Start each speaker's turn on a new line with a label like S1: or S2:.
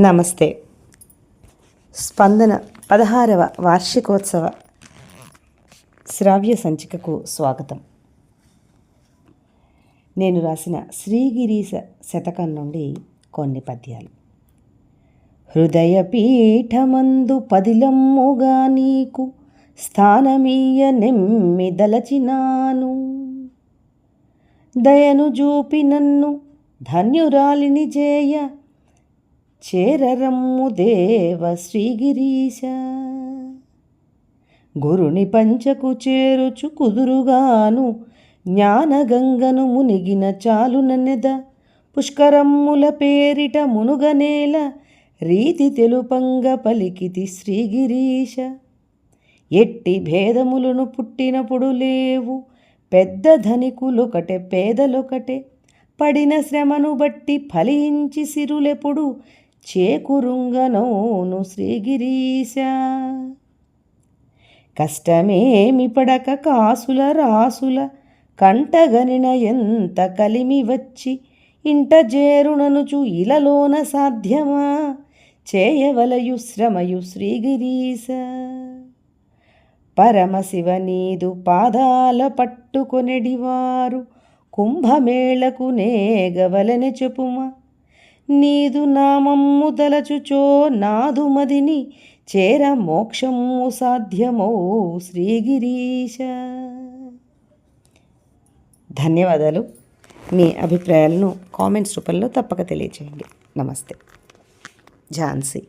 S1: నమస్తే. స్పందన పదహారవ వార్షికోత్సవ శ్రావ్య సంచికకు స్వాగతం. నేను రాసిన శ్రీగిరీశ శతకం నుండి కొన్ని పద్యాలు. హృదయ పీఠమందు పదిలమ్ముగా నీకు స్థానమీయ నెమ్మిదలచినాను దయను జూపి నన్ను ధన్యురాలిని జేయ చేరరమ్ము దేవ శ్రీగిరీశ గురుని పంచకు చేరుచు కుదురుగాను జ్ఞానగంగను మునిగిన చాలుననెద పుష్కరమ్ముల పేరిట మునుగనేల రీతి తెలుపంగ పలికితి శ్రీగిరీశ ఎట్టి భేదములను పుట్టినప్పుడు లేవు పెద్ద ధనికులొకటే పేదలొకటే. పడిన శ్రమను బట్టి ఫలించి సిరులెప్పుడు చేకురుంగనోను శ్రీగిరీశ. కష్టమేమి పడక కాసుల రాసుల కంటగనిన ఎంత కలిమి వచ్చి ఇంట జేరుననుచు ఇలలోన సాధ్యమా? చేయవలయు శ్రమయు శ్రీగిరీశ. పరమశివ నీదు పాదాల పట్టుకొనెడివారు కుంభమేళకు నేగవలని చెప్పుమా? నీదు నామమ్ము తలచుచో నాదు మదిని చేర మోక్షము సాధ్యమో శ్రీగిరీశ. ధన్యవాదాలు. మీ అభిప్రాయాలను కామెంట్స్ రూపంలో తప్పక తెలియచేయండి. నమస్తే. ఝాన్సీ.